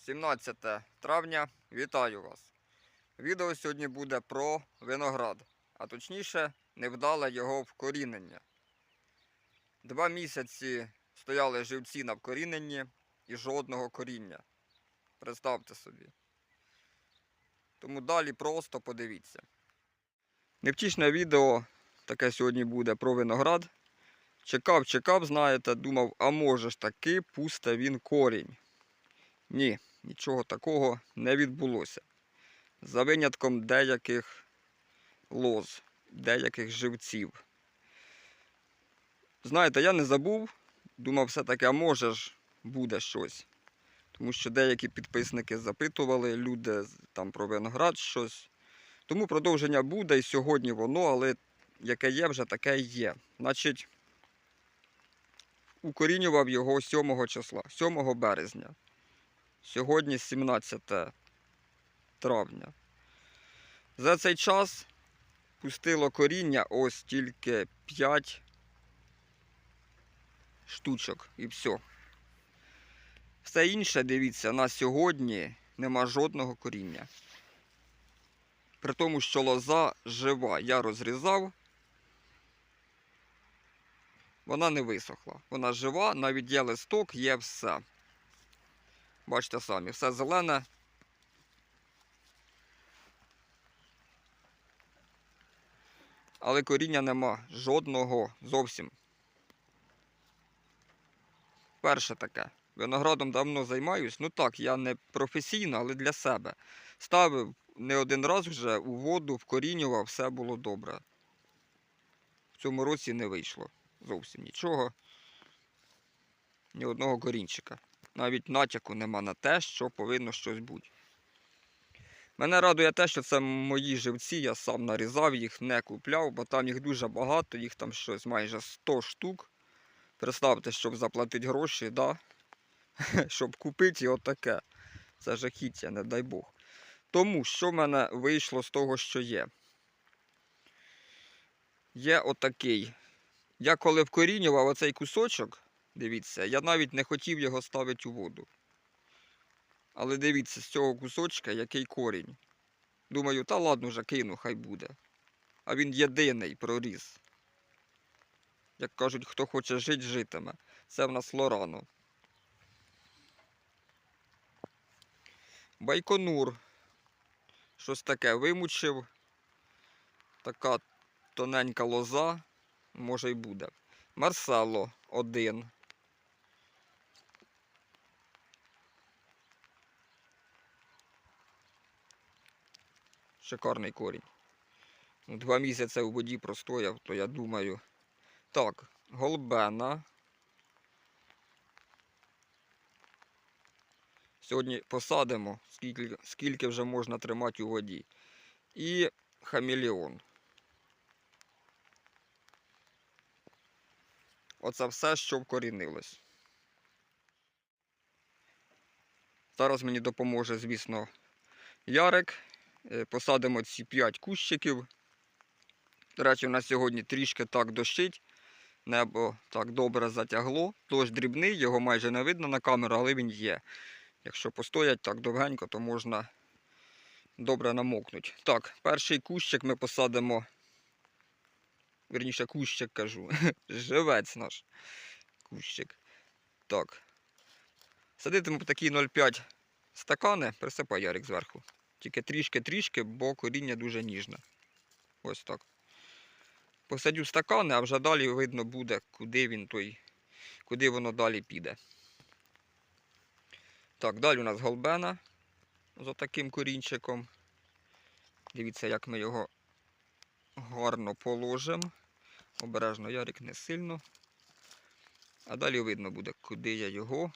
17 травня. Вітаю вас. Відео сьогодні буде про виноград, а точніше, невдале його вкорінення. Два місяці стояли живці на вкоріненні і жодного коріння. Представте собі. Тому далі просто подивіться. Невтішне відео таке сьогодні буде про виноград. Чекав, чекав, знаєте, думав, а може ж таки пусте він корінь. Ні, нічого такого не відбулося. За винятком деяких лоз, деяких живців. Знаєте, я не забув, думав все-таки, а може ж буде щось. Тому що деякі підписники запитували, люди там про виноград щось. Тому продовження буде і сьогодні воно, але яке є, вже таке є. Значить, укорінював його 7 числа, 7 березня. Сьогодні 17 травня. За цей час пустило коріння ось тільки 5 штучок і все. Все інше, дивіться, на сьогодні нема жодного коріння. При тому, що лоза жива. Я розрізав, вона не висохла. Вона жива, навіть є листок, є все. Бачите самі, все зелене. Але коріння нема жодного зовсім. Перше таке. Виноградом давно займаюсь. Ну так, я не професійно, але для себе. Ставив не один раз вже у воду, вкорінював, все було добре. В цьому році не вийшло зовсім нічого. Ні одного корінчика. Навіть натяку нема на те, що повинно щось бути. Мене радує те, що це мої живці, я сам нарізав їх, не купляв, бо там їх дуже багато, їх там щось майже 100 штук. Представте, щоб заплатити гроші, да? щоб купити і отаке. Це жахіття, не дай Бог. Тому що в мене вийшло з того, що є. Є отакий. Я коли вкорінював оцей кусочок, дивіться, я навіть не хотів його ставити у воду. Але дивіться, з цього кусочка який корінь. Думаю, та ладно вже кину, хай буде. А він єдиний проріс. Як кажуть, хто хоче жити, житиме. Це в нас Лорано. Байконур. Щось таке вимучив. Така тоненька лоза. Може й буде. Марсело один. Шикарний корінь. Ну, Два місяці у воді простояв, то я думаю. Так, голбена. Сьогодні посадимо, скільки, скільки вже можна тримати у воді. І хамелеон. Оце все, що вкорінилось. Зараз мені допоможе, звісно, Ярик. Е, Посадимо ці 5 кущиків. До речі, у нас сьогодні трішки так дощить. Небо так добре затягло. Дощ дрібний, його майже не видно на камеру, але він є. Якщо постоять так довгенько, то можна добре намокнути. Так, перший кущик ми посадимо. Вірніше, кущик кажу. Живець наш кущик. Так. Садитиму такі 0,5 стакани, присипай ярик зверху. Тільки трішки-трішки, бо коріння дуже ніжне. Ось так. Посадю стакани, а вже далі видно буде, куди він той, куди воно далі піде. Так, далі у нас голбена з таким корінчиком. Дивіться, як ми його гарно положимо. Обережно ярик не сильно. А далі видно буде, куди я його.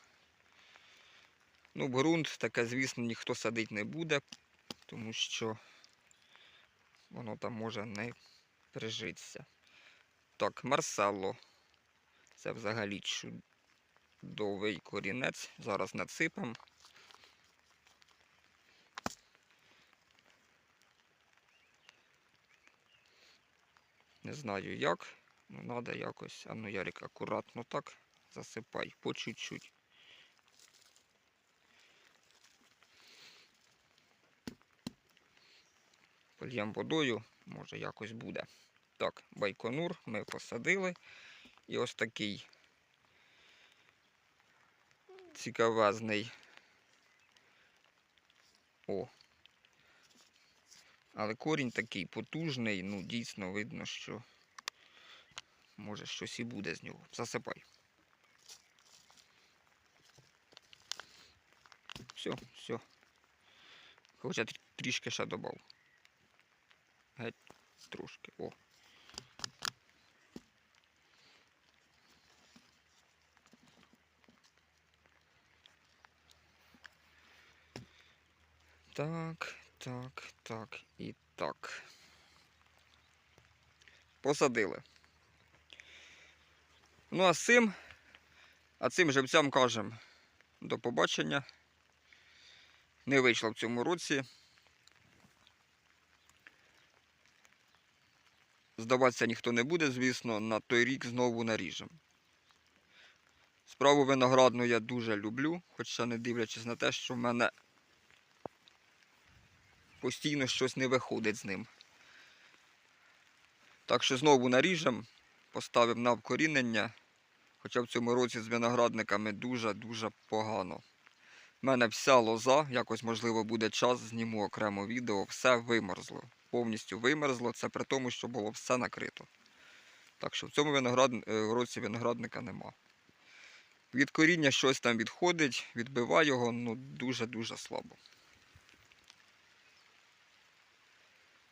Ну, ґрунт таке, звісно, ніхто садить не буде, тому що воно там може не прижитися. Так, Марсело. Це взагалі чудовий корінець. Зараз надсипемо. Не знаю як. Ну, треба якось. А ну, Ярик, акуратно так засипай, по чуть-чуть. Польємо водою, може якось буде. Так, байконур ми посадили. І ось такий цікавезний. О. Але корінь такий потужний, ну дійсно видно, що може щось і буде з нього. Засипай. Все, все. Хоча трішки ще додав. Геть трошки. О. Так, так, так і так. Посадили. Ну а цим, а цим живцям кажемо до побачення. Не вийшло в цьому році. Здаватися ніхто не буде, звісно, на той рік знову наріжемо. Справу виноградну я дуже люблю, хоча не дивлячись на те, що в мене постійно щось не виходить з ним. Так що знову наріжемо, поставимо на вкорінення, хоча в цьому році з виноградниками дуже-дуже погано. У мене вся лоза, якось можливо буде час, зніму окремо відео, все вимерзло. Повністю вимерзло, це при тому, що було все накрито. Так що в цьому виноград... е, році виноградника нема. Від коріння щось там відходить, відбиває його, ну дуже-дуже слабо.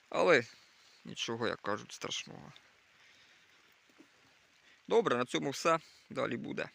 Але нічого, як кажуть, страшного. Добре, на цьому все. Далі буде.